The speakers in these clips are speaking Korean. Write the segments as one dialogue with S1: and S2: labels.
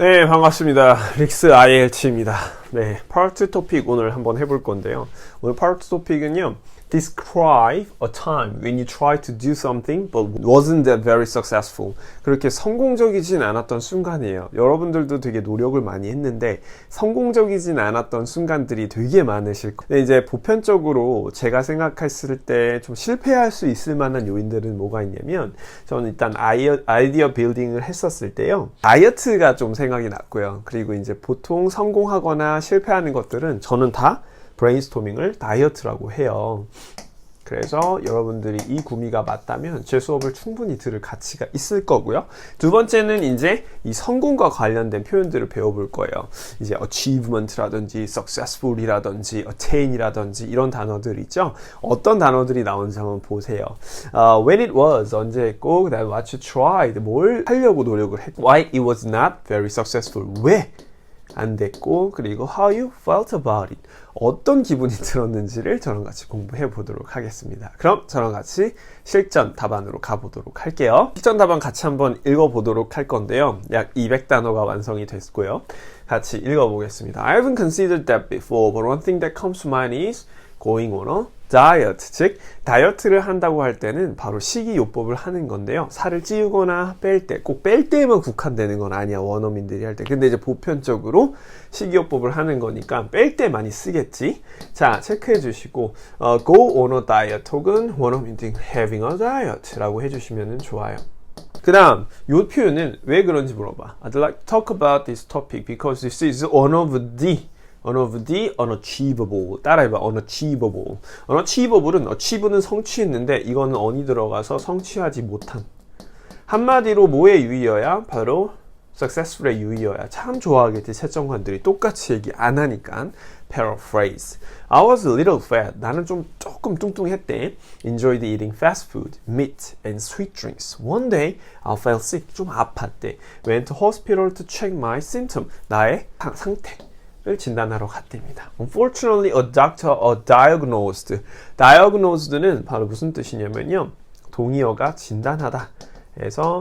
S1: 네, 반갑습니다. 릭스 ILT입니다. 네, 파트 토픽 오늘 한번 해볼 건데요. 오늘 파트 토픽은요. Describe a time when you tried to do something but wasn't that very successful. 그렇게 성공적이진 않았던 순간이에요. 여러분들도 되게 노력을 많이 했는데 성공적이진 않았던 순간들이 되게 많으실 거예요. 이제 보편적으로 제가 생각했을 때 좀 실패할 수 있을 만한 요인들은 뭐가 있냐면 저는 일단 아이디어, 아이디어 빌딩을 했었을 때요. 다이어트가 좀 생각이 났고요. 그리고 이제 보통 성공하거나 실패하는 것들은 저는 다 브레인스토밍을 다이어트라고 해요. 그래서 여러분들이 이 구미가 맞다면 제 수업을 충분히 들을 가치가 있을 거고요. 두 번째는 이제 이 성공과 관련된 표현들을 배워볼 거예요. 이제 achievement라든지 successful이라든지 attain이라든지 이런 단어들 있죠. 어떤 단어들이 나오는지 한번 보세요. Uh, when it was 언제 했고 그다음에 what you tried 뭘 하려고 노력을 했고 why it was not very successful 왜 안 됐고 그리고 how you felt about it 어떤 기분이 들었는지를 저랑 같이 공부해 보도록 하겠습니다. 그럼 저랑 같이 실전 답안으로 가보도록 할게요. 실전 답안 같이 한번 읽어보도록 할 건데요. 약 200단어가 완성이 됐고요. 같이 읽어보겠습니다. I haven't considered that before, but one thing that comes to mind is going on 다이어트 즉 다이어트를 한다고 할 때는 바로 식이요법을 하는 건데요. 살을 찌우거나 뺄 때 꼭 뺄 때만 국한되는 건 아니야 원어민들이 할 때. 근데 이제 보편적으로 식이요법을 하는 거니까 뺄 때 많이 쓰겠지? 자 체크해 주시고 어, go on a diet 혹은 원어민들이 having a diet 라고 해주시면 좋아요. 그 다음 요 표현은 왜 그런지 물어봐. I'd like to talk about this topic because this is one of the of the unachievable 따라해봐 unachievable unachievable은 achieve는 성취했는데 이거는 on이 들어가서 성취하지 못한 한마디로 뭐의 유의어야? 바로 successful의 유의어야 참 좋아하겠지 채점관들이 똑같이 얘기 안 하니까 paraphrase I was a little fat 나는 좀 조금 뚱뚱했대 enjoyed eating fast food, meat and sweet drinks one day I felt sick 좀 아팠대 went to hospital to check my symptom 나의 상태 를 진단하러 갔답니다. Unfortunately, a doctor a diagnosed. diagnosed는 바로 무슨 뜻이냐면요. 동의어가 진단하다. 해서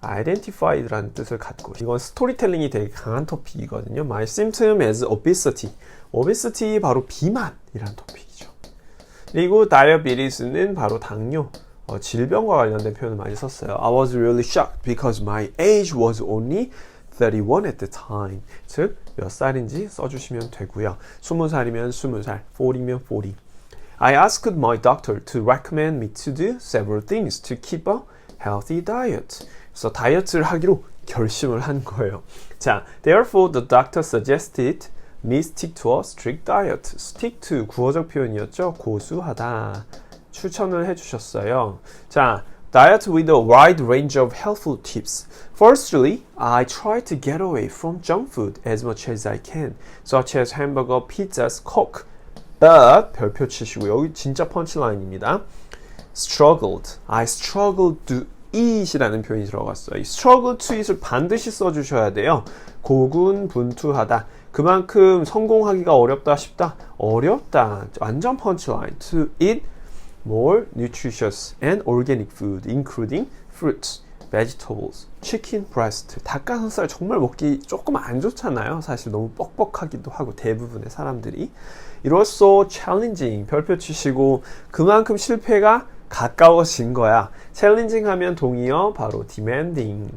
S1: identified라는 뜻을 갖고 이건 스토리텔링이 되게 강한 토픽이거든요. My symptom is obesity. obesity 바로 비만이라는 토픽이죠. 그리고 diabetes는 바로 당뇨. 어, 질병과 관련된 표현을 많이 썼어요. I was really shocked because my age was only 31 at the time. 즉, 몇 살인지 써주시면 되고요. 20살이면 20살, 40이면 40. I asked my doctor to recommend me to do several things to keep a healthy diet. 그래서 다이어트를 하기로 결심을 한 거예요. 자, therefore the doctor suggested me stick to a strict diet. stick to 구어적 표현이었죠. 고수하다. 추천을 해주셨어요. 자, diet with a wide range of helpful tips. Firstly, I try to get away from junk food as much as I can, such as hamburger, pizzas, coke. But 별표 치시고 여기 진짜 펀치라인입니다. struggled. I struggled to eat이라는 표현이 들어갔어요. 이 struggle to eat을 반드시 써주셔야 돼요. 고군분투하다. 그만큼 성공하기가 어렵다 싶다. 어렵다. 완전 펀치라인. To eat more nutritious and organic food, including fruits, vegetables, chicken breast. 닭가슴살 정말 먹기 조금 안 좋잖아요. 사실 너무 뻑뻑하기도 하고 대부분의 사람들이. 이로써 challenging 별표 치시고 그만큼 실패가 가까워진 거야. challenging 하면 동의어 바로 demanding.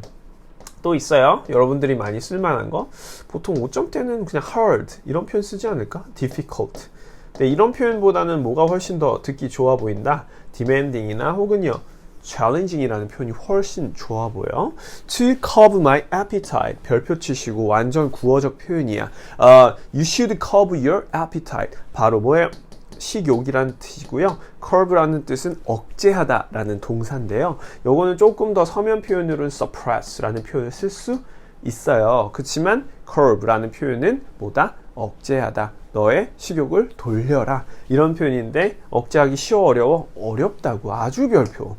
S1: 또 있어요. 여러분들이 많이 쓸만한 거. 보통 5점대는 그냥 hard 이런 표현 쓰지 않을까? difficult. 네, 이런 표현보다는 뭐가 훨씬 더 듣기 좋아 보인다. demanding이나 혹은요. challenging이라는 표현이 훨씬 좋아 보여. To curb my appetite. 별표 치시고 완전 구어적 표현이야. Uh, you should curb your appetite. 바로 뭐예요? 식욕이라는 뜻이고요. curb라는 뜻은 억제하다라는 동사인데요. 요거는 조금 더 서면 표현으로는 suppress라는 표현을 쓸 수 있어요. 그렇지만 curb라는 표현은 뭐다? 억제하다. 너의 식욕을 돌려라. 이런 표현인데 억제하기 쉬워 어려워? 어렵다고. 아주 별표.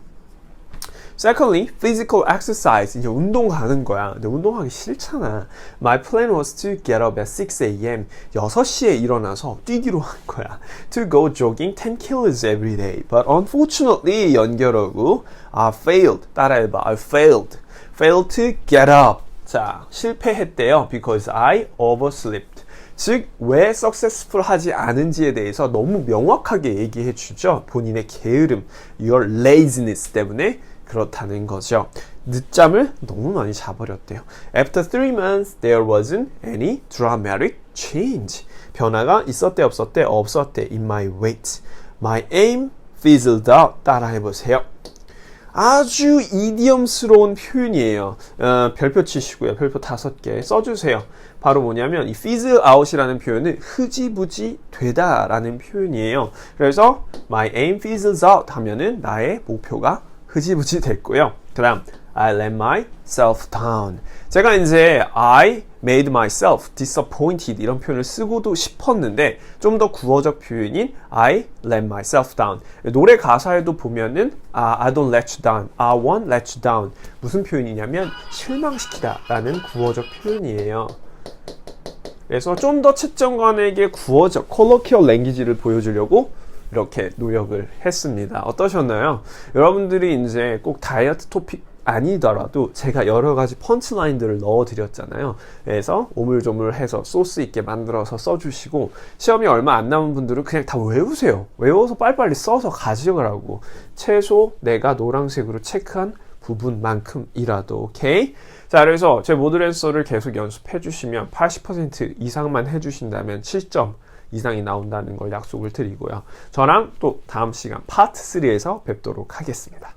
S1: Secondly, physical exercise. 이제 운동 가는 거야. 근데 운동하기 싫잖아. My plan was to get up at 6 a.m. 6시에 일어나서 뛰기로 한 거야. To go jogging 10 kilos every day. But unfortunately, 연결하고 I failed. 따라해봐. I failed. Failed to get up. 자, 실패했대요. Because I overslept. 즉, 왜 successful 하지 않은지에 대해서 너무 명확하게 얘기해 주죠. 본인의 게으름, your laziness 때문에 그렇다는 거죠. 늦잠을 너무 많이 자버렸대요. After three months, there wasn't any dramatic change. 변화가 있었대 없었대 없었대 in my weight. My aim fizzled out. 따라해 보세요. 아주 이디엄스러운 표현이에요. 어, 별표 치시고요. 별표 다섯 개 써주세요. 바로 뭐냐면 이 fizzle out이라는 표현은 흐지부지 되다라는 표현이에요. 그래서 my aim fizzles out 하면은 나의 목표가 흐지부지 됐고요. 그다음 I let myself down. 제가 이제 I made myself disappointed 이런 표현을 쓰고도 싶었는데 좀 더 구어적 표현인 I let myself down. 노래 가사에도 보면은 아, I don't let you down. I won't let you down. 무슨 표현이냐면 실망시키다라는 구어적 표현이에요. 그래서 좀 더 채점관에게 구어적 컬러키어 랭귀지를 보여주려고 이렇게 노력을 했습니다. 어떠셨나요? 여러분들이 이제 꼭 다이어트 토픽 아니더라도 제가 여러 가지 펀치라인들을 넣어 드렸잖아요. 그래서 오물조물해서 소스 있게 만들어서 써주시고 시험이 얼마 안 남은 분들은 그냥 다 외우세요. 외워서 빨리빨리 써서 가져가라고. 최소 내가 노란색으로 체크한 부분만큼이라도 오케이? 자 그래서 제 모듈 앤서를 계속 연습해 주시면 80% 이상만 해주신다면 7점 이상이 나온다는 걸 약속을 드리고요. 저랑 또 다음 시간 파트 3에서 뵙도록 하겠습니다.